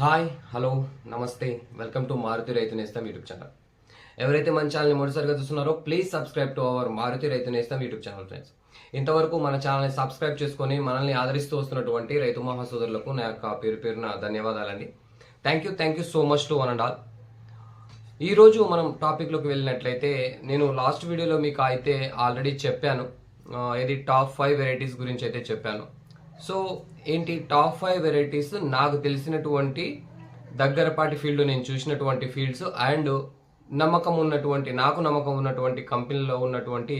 Hi hello నమస్తే. Welcome to Maruti Rythu Nestham YouTube channel. ఎవరైతే మన ఛానల్ని మొదటిసారిగా చూస్తున్నారో please subscribe to our Maruti Rythu Nestham YouTube channel friends. ఇంతవరకు మన ఛానల్ని సబ్స్క్రైబ్ చేసుకొని మనల్ని ఆదరిస్తూ వస్తున్నటువంటి రైతు మహాసోదరులకు నా యొక్క పేరు పేరున ధన్యవాదాలండి. Thank you thank you so much to one and all ఈరోజు మనం టాపిక్లోకి వెళ్ళినట్లయితే నేను లాస్ట్ వీడియోలో మీకు అయితే ఆల్రెడీ చెప్పాను. ఇది టాప్ ఫైవ్ వెరైటీస్ గురించి అయితే చెప్పాను. సో ఏంటి టాప్ ఫైవ్ వెరైటీస్ నాకు తెలిసినటువంటి దగ్గరపాటి ఫీల్డ్ నేను చూసినటువంటి ఫీల్డ్స్ అండ్ నమ్మకం ఉన్నటువంటి నాకు నమ్మకం ఉన్నటువంటి కంపెనీలో ఉన్నటువంటి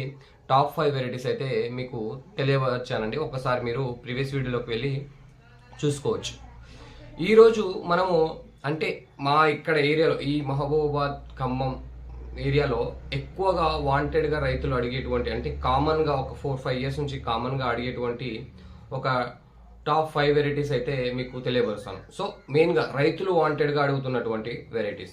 టాప్ ఫైవ్ వెరైటీస్ అయితే మీకు తెలియవచ్చానండి. ఒకసారి మీరు ప్రీవియస్ వీడియోలోకి వెళ్ళి చూసుకోవచ్చు. ఈరోజు మనము అంటే మా ఇక్కడ ఏరియాలో ఈ మహబూబాబాద్ ఖమ్మం ఏరియాలో ఎక్కువగా వాంటెడ్గా రైతులు అడిగేటువంటి అంటే కామన్గా ఒక ఫోర్ ఫైవ్ ఇయర్స్ నుంచి కామన్గా అడిగేటువంటి ఒక టాప్ ఫైవ్ వెరైటీస్ అయితే మీకు తెలియపరుస్తాను. సో మెయిన్గా రైతులు వాంటెడ్గా అడుగుతున్నటువంటి వెరైటీస్.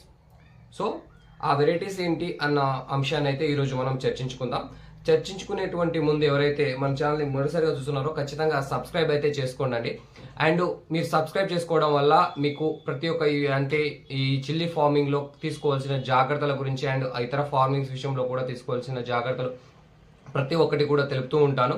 సో ఆ వెరైటీస్ ఏంటి అన్న అంశాన్ని అయితే ఈరోజు మనం చర్చించుకుందాం. చర్చించుకునేటువంటి ముందు ఎవరైతే మన ఛానల్ని మొదటిసారిగా చూస్తున్నారో ఖచ్చితంగా సబ్స్క్రైబ్ అయితే చేసుకోండి అండ్ మీరు సబ్స్క్రైబ్ చేసుకోవడం వల్ల మీకు ప్రతి ఒక్క ఈ- అంటే ఈ చిల్లీ ఫార్మింగ్లో తీసుకోవాల్సిన జాగ్రత్తల గురించి అండ్ ఇతర ఫార్మింగ్స్ విషయంలో కూడా తీసుకోవాల్సిన జాగ్రత్తలు ప్రతి ఒక్కటి కూడా తెలుపుతూ ఉంటాను.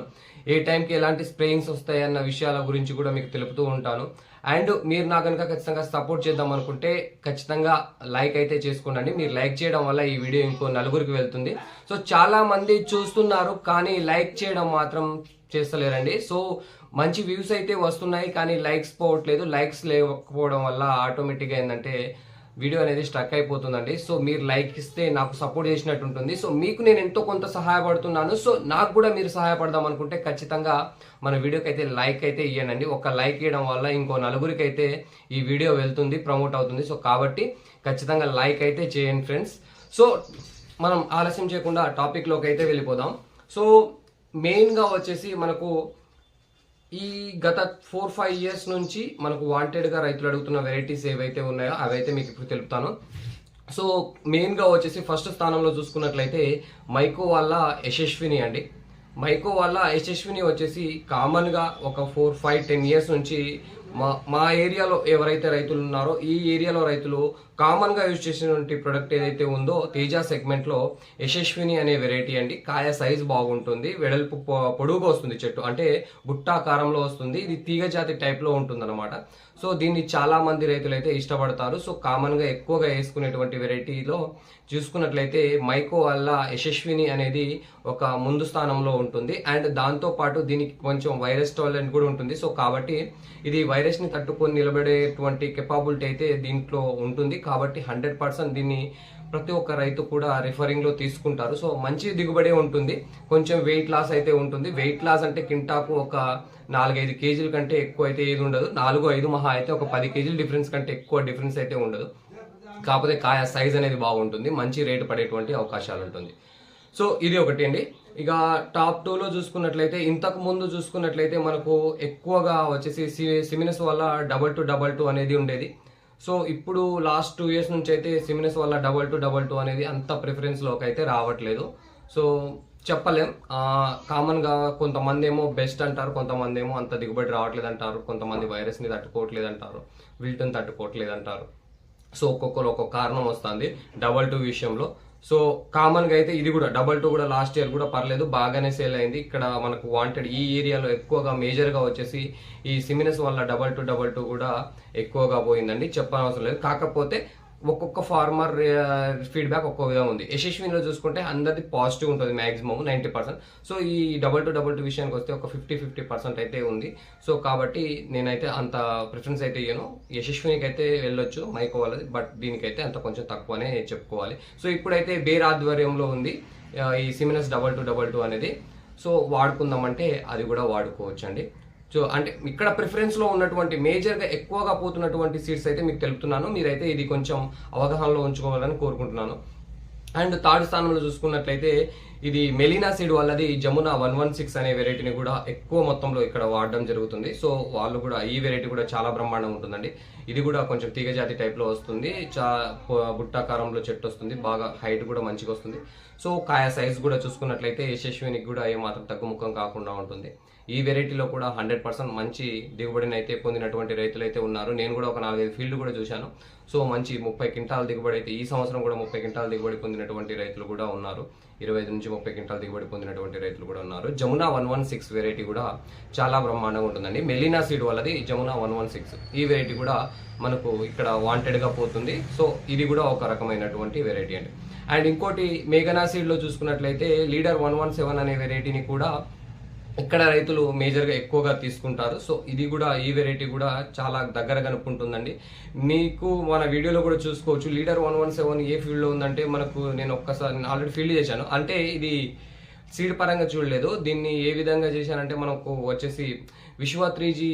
ఏ టైంకి ఎలాంటి స్ప్రేయింగ్స్ వస్తాయి అన్న విషయాల గురించి కూడా మీకు తెలుపుతూ ఉంటాను. అండ్ మీరు నా కనుక ఖచ్చితంగా సపోర్ట్ చేద్దాం అనుకుంటే ఖచ్చితంగా లైక్ అయితే చేసుకోండి. మీరు లైక్ చేయడం వల్ల ఈ వీడియో ఇంకో నలుగురికి వెళ్తుంది. సో చాలా మంది చూస్తున్నారు కానీ లైక్ చేయడం మాత్రం చేస్తలేరండి. సో మంచి వ్యూస్ అయితే వస్తున్నాయి కానీ లైక్స్ పోవట్లేదు. లైక్స్ లేకపోవడం వల్ల ఆటోమేటిక్గా ఏంటంటే వీడియో అనేది స్ట్రక్ అయిపోతుందండి. సో మీరు లైక్ ఇస్తే నాకు సపోర్ట్ చేసినట్టు ఉంటుంది సో మీకు నేను ఎంతో కొంత సహాయపడుతున్నాను. సో నాకు కూడా మీరు సహాయపడదాం అనుకుంటే ఖచ్చితంగా మన వీడియోకి అయితే లైక్ అయితే ఇవ్వనండి ఒక లైక్ ఇవ్వడం వల్ల ఇంకో నలుగురికి అయితే ఈ వీడియో వెళ్తుంది ప్రమోట్ అవుతుంది. సో కాబట్టి ఖచ్చితంగా లైక్ అయితే చేయండి ఫ్రెండ్స్. సో మనం ఆలస్యం చేయకుండా టాపిక్లోకి అయితే వెళ్ళిపోదాం. సో మెయిన్గా వచ్చేసి మనకు ఈ గత ఫోర్ ఫైవ్ ఇయర్స్ నుంచి మనకు వాంటెడ్గా రైతులు అడుగుతున్న వెరైటీస్ ఏవైతే ఉన్నాయో అవైతే మీకు ఇప్పుడు తెలుపుతాను. సో మెయిన్గా వచ్చేసి ఫస్ట్ స్థానంలో చూసుకున్నట్లయితే మైకో వల్ల యశస్విని అండి. మైకో వల్ల యశస్విని వచ్చేసి కామన్గా ఒక ఫోర్ ఫైవ్ టెన్ ఇయర్స్ నుంచి మా మా ఏరియాలో ఎవరైతే రైతులు ఉన్నారో ఈ ఏరియాలో రైతులు కామన్గా యూజ్ చేసినటువంటి ప్రొడక్ట్ ఏదైతే ఉందో తేజ సెగ్మెంట్లో యశస్విని అనే వెరైటీ అండి. కాయ సైజ్ బాగుంటుంది. వెడల్పు పొడుగుగా వస్తుంది చెట్టు. అంటే గుట్టాకారంలో వస్తుంది. ఇది తీగ జాతి టైప్లో ఉంటుంది సో దీన్ని చాలామంది రైతులు అయితే ఇష్టపడతారు. సో కామన్గా ఎక్కువగా వేసుకునేటువంటి వెరైటీలో చూసుకున్నట్లయితే మైకో వల్ల యశస్విని అనేది ఒక ముందు స్థానంలో ఉంటుంది. అండ్ దాంతోపాటు దీనికి కొంచెం వైరస్ టాలెంట్ కూడా ఉంటుంది. సో కాబట్టి ఇది వైరస్ని తట్టుకొని నిలబడేటువంటి కెపాబిలిటీ అయితే దీంట్లో ఉంటుంది. కాబట్టి హండ్రెడ్ పర్సెంట్ దీన్ని ప్రతి ఒక్క రైతు కూడా రిఫరింగ్లో తీసుకుంటారు. సో మంచి దిగుబడి ఉంటుంది. కొంచెం వెయిట్ లాస్ అయితే ఉంటుంది. వెయిట్ లాస్ అంటే కింటాకు ఒక నాలుగైదు కేజీల కంటే ఎక్కువ అయితే ఏది ఉండదు. నాలుగు ఐదు మహా అయితే ఒక పది కేజీల డిఫరెన్స్ కంటే ఎక్కువ డిఫరెన్స్ అయితే ఉండదు. కాకపోతే కాయ సైజ్ అనేది బాగుంటుంది. మంచి రేటు పడేటువంటి అవకాశాలు ఉంటుంది. సో ఇది ఒకటి అండి. ఇక టాప్ టూలో చూసుకున్నట్లయితే ఇంతకు ముందు చూసుకున్నట్లయితే మనకు ఎక్కువగా వచ్చేసి సి- సిమినస్ వల్ల డబల్ టు డబల్ టూ అనేది ఉండేది. సో ఇప్పుడు లాస్ట్ టూ ఇయర్స్ నుంచి అయితే సిమినస్ వల్ల డబల్ టు డబల్ టూ అనేది అంత ప్రిఫరెన్స్లోకి అయితే రావట్లేదు. సో చెప్పలేం. కామన్గా కొంతమంది ఏమో బెస్ట్ అంటారు కొంతమంది ఏమో అంత దిగుబడి రావట్లేదు అంటారు కొంతమంది వైరస్ని తట్టుకోవట్లేదు అంటారు వీటిని తట్టుకోవట్లేదు అంటారు. సో ఒక్కొక్కరు ఒక్కొక్క కారణం వస్తుంది డబల్ టూ విషయంలో. సో కామన్గా అయితే ఇది కూడా డబల్ టూ కూడా లాస్ట్ ఇయర్ కూడా పర్లేదు బాగానే సేల్ అయింది. ఇక్కడ మనకు వాంటెడ్ ఈ ఏరియాలో ఎక్కువగా మేజర్గా వచ్చేసి ఈ సిమినస్ వల్ల డబల్ టూ డబల్ టూ కూడా ఎక్కువగా పోయిందండి. చెప్పనవసరం లేదు. కాకపోతే ఒక్కొక్క ఫార్మర్ ఫీడ్బ్యాక్ ఒక్కో విధంగా ఉంది. యశస్వినిలో చూసుకుంటే అందరిది పాజిటివ్ ఉంటుంది మ్యాక్సిమం నైంటీ పర్సెంట్. సో ఈ డబల్ టు డబల్ టూ విషయానికి వస్తే ఒక ఫిఫ్టీ ఫిఫ్టీ పర్సెంట్ అయితే ఉంది. సో కాబట్టి నేనైతే అంత ప్రిఫరెన్స్ అయితే ఇయ్యను. యశస్వినికి అయితే వెళ్ళొచ్చు మైకో వాళ్ళది బట్ దీనికైతే అంత కొంచెం తక్కువనే చెప్పుకోవాలి. సో ఇప్పుడైతే బేర్ ఆధ్వర్యంలో ఉంది ఈ Seminis double two double two అనేది. సో వాడుకుందామంటే అది కూడా వాడుకోవచ్చు అండి సో అంటే ఇక్కడ ప్రిఫరెన్స్లో ఉన్నటువంటి మేజర్గా ఎక్కువగా పోతున్నటువంటి సీట్స్ అయితే మీకు తెలుపుతున్నాను. మీరైతే ఇది కొంచెం అవగాహనలో ఉంచుకోవాలని కోరుకుంటున్నాను. అండ్ థర్డ్ స్థానంలో చూసుకున్నట్లయితే ఇది మెలినా సీడ్ వాళ్ళది జమునా వన్ వన్ సిక్స్ అనే వెరైటీని కూడా ఎక్కువ మొత్తంలో ఇక్కడ వాడడం జరుగుతుంది. సో వాళ్ళు కూడా ఈ వెరైటీ కూడా చాలా బ్రహ్మాండంగా ఉంటుందండి. ఇది కూడా కొంచెం తీగ జాతి టైప్లో వస్తుంది. చా బుట్టాకారంలో చెట్టు వస్తుంది. బాగా హైట్ కూడా మంచిగా వస్తుంది. సో కాయ సైజ్ కూడా చూసుకున్నట్లయితే యశస్వినికి కూడా ఏమాత్రం తగ్గుముఖం కాకుండా ఉంటుంది. ఈ వెరైటీలో కూడా హండ్రెడ్ పర్సెంట్ మంచి దిగుబడిని అయితే పొందినటువంటి రైతులు అయితే ఉన్నారు. నేను కూడా ఒక నాలుగైదు ఫీల్డ్ కూడా చూశాను. సో మంచి ముప్పై క్వింటాల దిగుబడి అయితే ఈ సంవత్సరం కూడా ముప్పై క్వింటాల దిగుబడి పొందినటువంటి రైతులు కూడా ఉన్నారు. ఇరవై ఐదు నుంచి ముప్పై క్వింటాల దిగుబడి పొందినటువంటి రైతులు కూడా ఉన్నారు. Jamuna one one six variety కూడా చాలా బ్రహ్మాండంగా ఉంటుందండి. మెలినా సీడ్ వల్లది జమునా వన్ వన్ సిక్స్. ఈ వెరైటీ కూడా మనకు ఇక్కడ వాంటెడ్గా పోతుంది. సో ఇది కూడా ఒక రకమైనటువంటి వెరైటీ అండి. అండ్ ఇంకోటి మేఘనా సీడ్లో చూసుకున్నట్లయితే లీడర్ వన్ వన్ సెవెన్ అనే వెరైటీని కూడా ఇక్కడ రైతులు మేజర్గా ఎక్కువగా తీసుకుంటారు. సో ఇది కూడా ఈ వెరైటీ కూడా చాలా దగ్గర కనుక్కుంటుందండి. మీకు మన వీడియోలో కూడా చూసుకోవచ్చు. లీడర్ వన్ వన్ సెవెన్ ఏ ఫీల్డ్లో ఉందంటే మనకు నేను ఒక్కసారి ఆల్రెడీ ఫీల్డ్ చేశాను. అంటే ఇది సీడ్ పరంగా చూడలేదు. దీన్ని ఏ విధంగా చేశానంటే మనకు వచ్చేసి Vishwa three G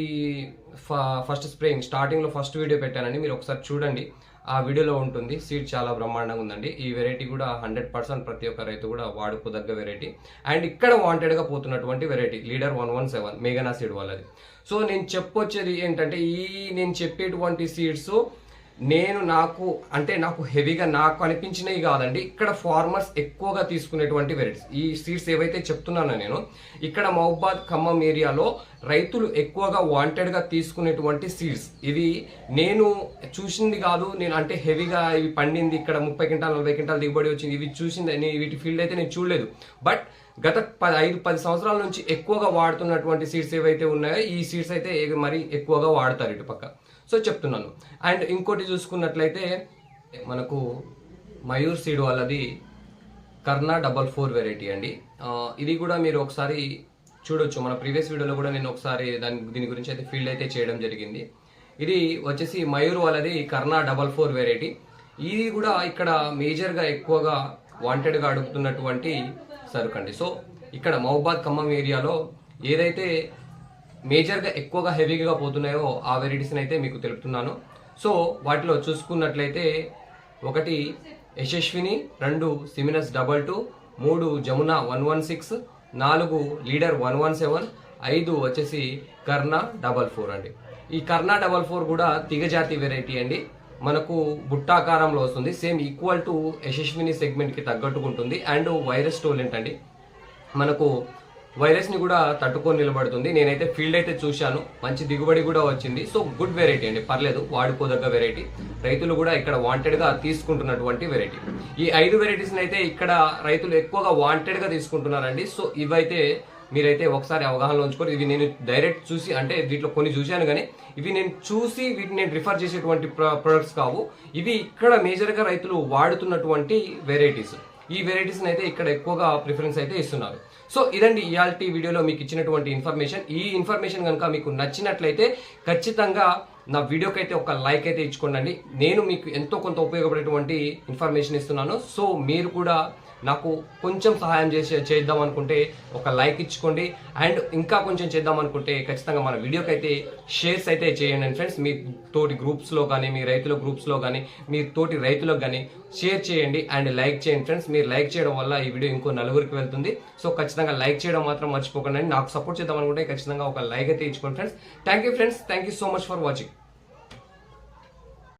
first spraying స్టార్టింగ్లో ఫస్ట్ వీడియో పెట్టానండి. మీరు ఒకసారి చూడండి. ఆ వీడియోలో ఉంటుంది. సీడ్ చాలా బ్రహ్మాండంగా ఉందండి. ఈ వెరైటీ కూడా హండ్రెడ్ పర్సెంట్ ప్రతి ఒక్క రైతు కూడా వాడుకోదగ్గ వెరైటీ అండ్ ఇక్కడ వాంటెడ్గా పోతున్నటువంటి variety leader one one seven మేఘనా సీడ్ వాళ్ళది. సో నేను చెప్పొచ్చేది ఏంటంటే ఈ నేను చెప్పేటువంటి సీడ్స్ నేను నాకు అంటే నాకు హెవీగా నాకు అనిపించినవి కాదండి. ఇక్కడ ఫార్మర్స్ ఎక్కువగా తీసుకునేటువంటి వెరైటీస్. ఈ సీడ్స్ ఏవైతే చెప్తున్నానో నేను ఇక్కడ మహబాద్ ఖమ్మం ఏరియాలో రైతులు ఎక్కువగా వాంటెడ్గా తీసుకునేటువంటి సీడ్స్. ఇవి నేను చూసింది కాదు నేను అంటే హెవీగా ఇవి పండింది ఇక్కడ ముప్పై క్వింటాల్ నలభై క్వింటాల్ దిగుబడి వచ్చింది. ఇవి చూసింది వీటి ఫీల్డ్ అయితే నేను చూడలేదు. బట్ గత పది ఐదు పది సంవత్సరాల నుంచి ఎక్కువగా వాడుతున్నటువంటి సీడ్స్ ఏవైతే ఉన్నాయో ఈ సీడ్స్ అయితే మరి ఎక్కువగా వాడతారు ఇటు పక్క సో చెప్తున్నాను. అండ్ ఇంకోటి చూసుకున్నట్లయితే మనకు మయూర్ సీడ్ వాళ్ళది కర్ణా డబల్ ఫోర్ వెరైటీ అండి. ఇది కూడా మీరు ఒకసారి చూడొచ్చు. మన ప్రీవియస్ వీడియోలో కూడా నేను ఒకసారి దాని దీని గురించి అయితే ఫీల్డ్ అయితే చేయడం జరిగింది. ఇది వచ్చేసి మయూర్ వాళ్ళది కర్ణా డబల్ ఫోర్ వెరైటీ. ఇది కూడా ఇక్కడ మేజర్గా ఎక్కువగా వాంటెడ్గా అడుగుతున్నటువంటి సరుకు అండి. సో ఇక్కడ మహబాద్ ఖమ్మం ఏరియాలో ఏదైతే మేజర్గా ఎక్కువగా హెవీగా పోతున్నాయో ఆ వెరైటీస్ని అయితే మీకు తెలుపుతున్నాను. సో వాటిలో చూసుకున్నట్లయితే ఒకటి యశస్విని రెండు సిమినస్ డబల్ టూ మూడు జమున వన్ వన్ సిక్స్ నాలుగు లీడర్ వన్ వన్ సెవెన్ ఐదు వచ్చేసి కర్ణ డబల్ ఫోర్ అండి. ఈ కర్ణ డబల్ ఫోర్ కూడా తిగజాతి వెరైటీ అండి. మనకు బుట్టాకారంలో వస్తుంది. సేమ్ ఈక్వల్ టు యశస్విని సెగ్మెంట్కి తగ్గట్టుగా ఉంటుంది అండ్ వైరస్ టోలెంట్ అండి. మనకు వైరస్ని కూడా తట్టుకొని నిలబడుతుంది. నేనైతే ఫీల్డ్ అయితే చూశాను. మంచి దిగుబడి కూడా వచ్చింది. సో గుడ్ వెరైటీ అండి. పర్లేదు వాడుకోదగ్గ వెరైటీ. రైతులు కూడా ఇక్కడ వాంటెడ్గా తీసుకుంటున్నటువంటి వెరైటీ. ఈ ఐదు వెరైటీస్ అయితే ఇక్కడ రైతులు ఎక్కువగా వాంటెడ్గా తీసుకుంటున్నారండి. సో ఇవైతే మీరైతే ఒకసారి అవగాహనలో ఉంచుకొని ఇవి నేను డైరెక్ట్ చూసి అంటే వీటిలో కొన్ని చూశాను కానీ ఇవి నేను చూసి వీటిని నేను రిఫర్ చేసేటువంటి ప్రొడక్ట్స్ కావు. ఇవి ఇక్కడ మేజర్గా రైతులు వాడుతున్నటువంటి వెరైటీస్. ఈ వెరైటీస్ని అయితే ఇక్కడ ఎక్కువగా ప్రిఫరెన్స్ అయితే ఇస్తున్నారు. సో ఇదండి ఇయాల్టీ వీడియోలో మీకు ఇచ్చినటువంటి ఇన్ఫర్మేషన్ ఈ ఇన్ఫర్మేషన్ కనుక మీకు నచ్చినట్లయితే ఖచ్చితంగా నా వీడియోకి అయితే ఒక లైక్ అయితే ఇచ్చుకోండి నేను మీకు ఎంతో కొంత ఉపయోగపడేటువంటి ఇన్ఫర్మేషన్ ఇస్తున్నాను. సో మీరు కూడా నాకు కొంచెం సహాయం చేసే చేద్దాం అనుకుంటే ఒక లైక్ ఇచ్చుకోండి. అండ్ ఇంకా కొంచెం చేద్దాం అనుకుంటే ఖచ్చితంగా మన వీడియోకి అయితే షేర్స్ అయితే చేయండి ఫ్రెండ్స్. మీ తోటి గ్రూప్స్లో కానీ మీ రైతుల గ్రూప్స్లో కానీ మీ తోటి రైతులకు కానీ షేర్ చేయండి అండ్ లైక్ చేయండి ఫ్రెండ్స్. మీరు లైక్ చేయడం వల్ల ఈ వీడియో ఇంకో నలుగురికి వెళ్తుంది. సో ఖచ్చితంగా లైక్ చేయడం మాత్రం మర్చిపోకండి. నాకు సపోర్ట్ చేద్దాం అనుకుంటే ఖచ్చితంగా ఒక లైక్ అయితే ఇచ్చుకోండి friends. Thank you friends thank you so much for watching